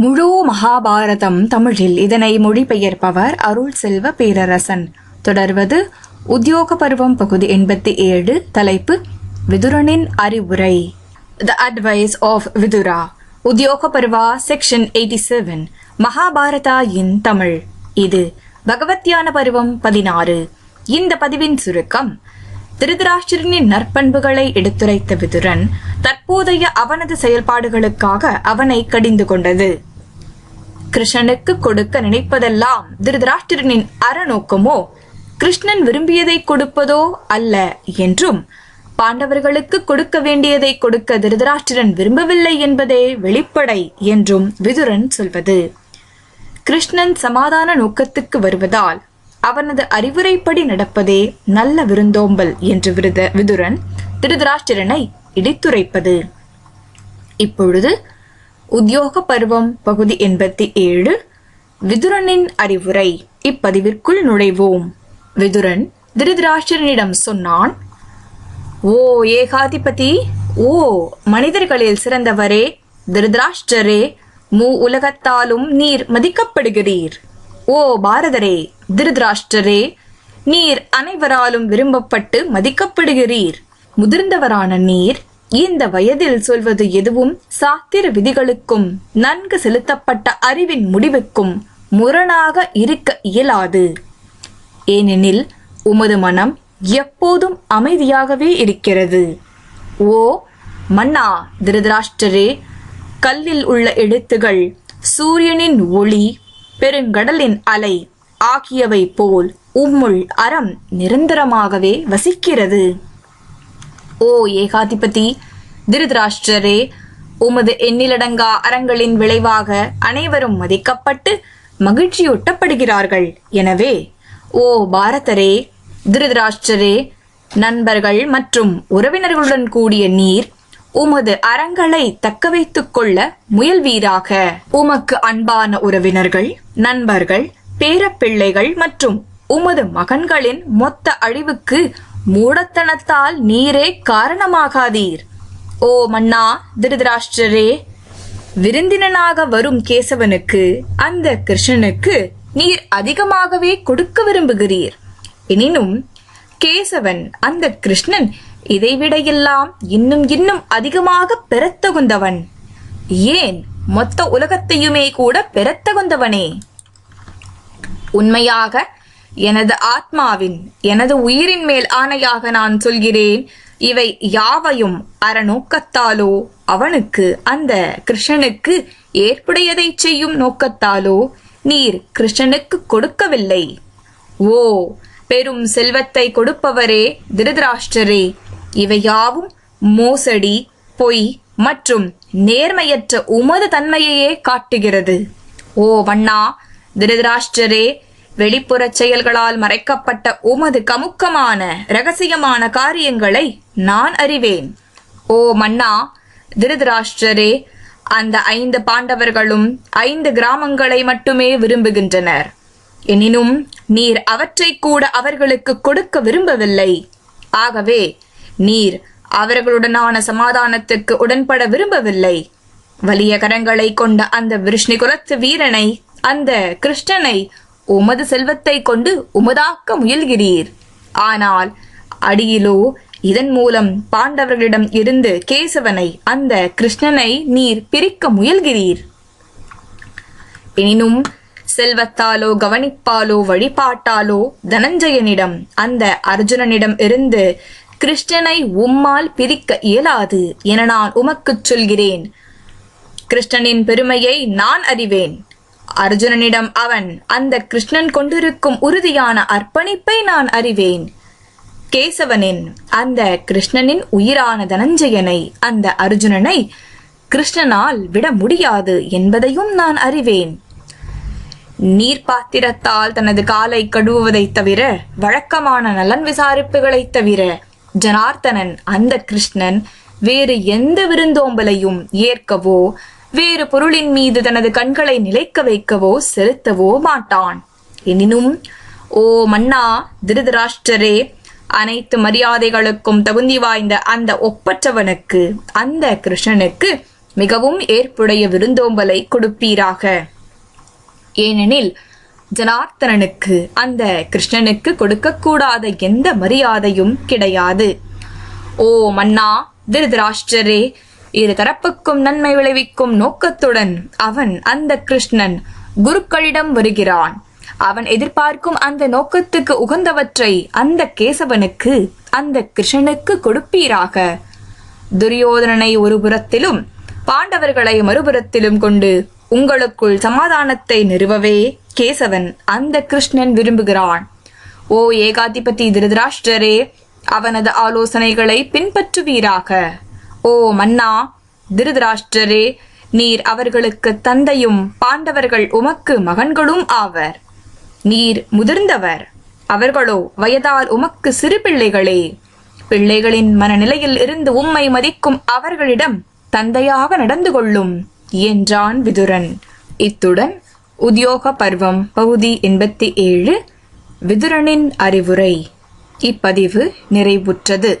முழு மகாபாரதம் தமிழில் இதனை மொழிபெயர்ப்பவர் அருள் செல்வ பேரரசன். தொடர்வது உத்தியோக பருவம் பகுதி எண்பத்தி ஏழு தலைப்பு விதுரனின் அறிவுரை. த advice of Vidura Udyoga Parva section eighty seven Mahabharata in Tamil. இது பகவத்யான பருவம் பதினாறு. இந்த பதிவின் சுருக்கம் திருதராஷ்டிரனின் நற்பண்புகளை எடுத்துரைத்த விதுரன் தற்போதைய அவனது செயல்பாடுகளுக்காக அவனை கடிந்து கொண்டது. கிருஷ்ணனுக்கு கொடுக்க நினைப்பதெல்லாம் திருதராஷ்டிரனின் அறநோக்கமோ கிருஷ்ணன் விரும்பியதை கொடுப்பதோ அல்ல என்றும் பாண்டவர்களுக்கு கொடுக்க வேண்டியதை கொடுக்க திருதராஷ்டிரன் விரும்பவில்லை என்பதே வெளிப்படை என்றும் விதுரன் சொல்வது. கிருஷ்ணன் சமாதான நோக்கத்துக்கு வருவதால் அவனது அறிவுரைப்படி நடப்பதே நல்ல விருந்தோம்பல் என்று விருத விதுரன் திருதராஷ்டிரனை இடித்துரைப்பது. இப்பொழுது உத்தியோக பருவம் பகுதி எண்பத்தி ஏழு. விதுரனின் அறிவுரை. இப்பதிவிற்குள் நுழைவோம். விதுரன் திருதராஷ்டிரனிடம் சொன்னான் ஓ ஏகாதிபதி ஓ மனிதர்களில் சிறந்தவரே திருதராஷ்டரே மூ உலகத்தாலும் நீர் மதிக்கப்படுகிறீர். ஓ பாரதரே திருதராஷ்டரே நீர் அனைவராலும் விரும்பப்பட்டு மதிக்கப்படுகிறீர். முதிர்ந்தவரான நீர் இந்த வயதில் சொல்வது எதுவும் சாத்திர விதிகளுக்கும் நன்கு செலுத்தப்பட்ட அறிவின் முடிவுக்கும் முரணாக இருக்க இயலாது. ஏனெனில் உமது மனம் எப்போதும் அமைதியாகவே இருக்கிறது. ஓ மன்னா திருதராஷ்டரே கல்லில் உள்ள எழுத்துகள் சூரியனின் ஒளி பெருங்கடலின் அலை ஆகியவை போல் உம்முள் அறம் நிரந்தரமாகவே வசிக்கிறது. ஓ ஏகாதிபதி திருதராஷ்டிரரே உமது எண்ணிலடங்கா அறங்களின் விளைவாக அனைவரும் மதிக்கப்பட்டு மகிழ்ச்சியூட்டப்படுகிறார்கள். எனவே ஓ பாரதரே திருதராஷ்டிரரே நண்பர்கள் மற்றும் உறவினர்களுடன் கூடிய நீர் உமது அறங்களை தக்க வைத்துக் கொள்ள முயல்வீராக. உமக்கு அன்பான உறவினர்கள் நண்பர்கள் பேரப்பிள்ளைகள் மற்றும் உமது மகன்களின் மொத்த அழிவுக்கு மூடத்தனத்தால் நீரே காரணமாகாதீர். ஓ மன்னா திருதராஷ்டிரரே விருந்தினனாக வரும் கேசவனுக்கு அந்த கிருஷ்ணனுக்கு நீர் அதிகமாகவே கொடுக்க விரும்புகிறீர். எனினும் கேசவன் அந்த கிருஷ்ணன் இதைவிட எல்லாம் இன்னும் இன்னும் அதிகமாக பெறத்தகுந்தவன். ஏன் மொத்த உலகத்தையுமே கூட பெறத்தகுந்தவனே? உண்மையாக எனது ஆத்மாவின் எனது உயிரின் மேல் ஆணையாக நான் சொல்கிறேன் இவை யாவையும் அறநோக்கத்தாலோ அவனுக்கு அந்த கிருஷ்ணனுக்கு ஏற்புடையதை செய்யும் நோக்கத்தாலோ நீர் கிருஷ்ணனுக்கு கொடுக்கவில்லை. ஓ பெரும் செல்வத்தை கொடுப்பவரே திருதராஷ்டரே இவையாவும் மோசடி பொய் மற்றும் நேர்மையற்ற உமது தன்மையையே காட்டுகிறது. ஓ வண்ணா திருதராஷ்டரே வெளிப்புறச் செயல்களால் மறைக்கப்பட்ட உமது கமுக்கமான ரகசியமான காரியங்களை நான் அறிவேன். ஓ மன்னா திருதராஷ்டிரரே அந்த ஐந்து பாண்டவர்களும் ஐந்து கிராமங்களை மட்டுமே விரும்புகின்றனர். எனினும் நீர் அவற்றை கூட அவர்களுக்கு கொடுக்க விரும்பவில்லை. ஆகவே நீர் அவர்களுடனான சமாதானத்துக்கு உடன்பட விரும்பவில்லை. வலிய கரங்களை கொண்ட அந்த விருஷ்ணி குலத்து வீரனை அந்த கிருஷ்ணனை உமது செல்வத்தை கொண்டு உமதாக்க முயல்கிறீர். ஆனால் அடியிலோ இதன் மூலம் பாண்டவர்களிடம் இருந்து கேசவனை அந்த கிருஷ்ணனை நீர் பிரிக்க முயல்கிறீர். எனினும் செல்வத்தாலோ கவனிப்பாலோ வழிபாட்டாலோ தனஞ்சயனிடம் அந்த அர்ஜுனனிடம் இருந்து கிருஷ்ணனை உம்மால் பிரிக்க இயலாது என நான் உமக்குச் சொல்கிறேன். கிருஷ்ணனின் பெருமையை நான் அறிவேன். அர்ஜுனனிடம் அவன் அந்த கிருஷ்ணன் கொண்டிருக்கும் உறுதியான அர்ப்பணிப்பை நான் அறிவேன். கேசவனின் அந்த கிருஷ்ணனின் உயிரான தனஞ்சயனை அந்த அர்ஜுனனை கிருஷ்ணனால் விட முடியாது என்பதையும் நான் அறிவேன். நீர்ப்பாத்திரத்தால் தனது காலை கழுவுவதைத் தவிர வழக்கமான நலன் விசாரிப்புகளைத் தவிர ஜனார்த்தனன் அந்த கிருஷ்ணன் வேறு எந்த விருந்தோம்பலையும் ஏற்கவோ வேறு பொருளின் மீது தனது கண்களை நிலைக்க வைக்கவோ செலுத்தவோ மாட்டான். எனினும் ஓ மன்னா திருதராஷ்டரே அனைத்து மரியாதைகளுக்கும் தகுதி வாய்ந்த அந்த ஒப்பற்றவனுக்கு அந்த கிருஷ்ணனுக்கு மிகவும் ஏற்புடைய விருந்தோம்பலை கொடுப்பீராக. ஏனெனில் ஜனார்த்தனனுக்கு அந்த கிருஷ்ணனுக்கு கொடுக்கக்கூடாத எந்த மரியாதையும் கிடையாது. ஓ மன்னா திருதராஷ்டரே இரு தரப்புக்கும் நன்மை விளைவிக்கும் நோக்கத்துடன் அவன் அந்த கிருஷ்ணன் குருக்களிடம் வருகிறான். அவன் எதிர்பார்க்கும் அந்த நோக்கத்துக்கு உகந்தவற்றை அந்த கேசவனுக்கு அந்த கிருஷ்ணனுக்கு கொடுப்பீராக. துரியோதனனை ஒரு புறத்திலும் பாண்டவர்களை மறுபுறத்திலும் கொண்டு உங்களுக்குள் சமாதானத்தை நிறுவவே கேசவன் அந்த கிருஷ்ணன் விரும்புகிறான். ஓ ஏகாதிபதி திருதராஷ்டரே அவனது ஆலோசனைகளை பின்பற்றுவீராக. ஓ மன்னா திருதராஷ்டிரரே நீர் அவர்களுக்கு தந்தையும் பாண்டவர்கள் உமக்கு மகன்களும் ஆவர். நீர் முதிர்ந்தவர் அவர்களோ வயதால் உமக்கு சிறு பிள்ளைகளே. பிள்ளைகளின் மனநிலையில் இருந்து உம்மை மதிக்கும் அவர்களிடம் தந்தையாக நடந்து கொள்ளும் என்றான் விதுரன். இத்துடன் உத்தியோக பர்வம் பகுதி எண்பத்தி ஏழு விதுரனின் அறிவுரை. இப்பதிவு நிறைவுற்றது.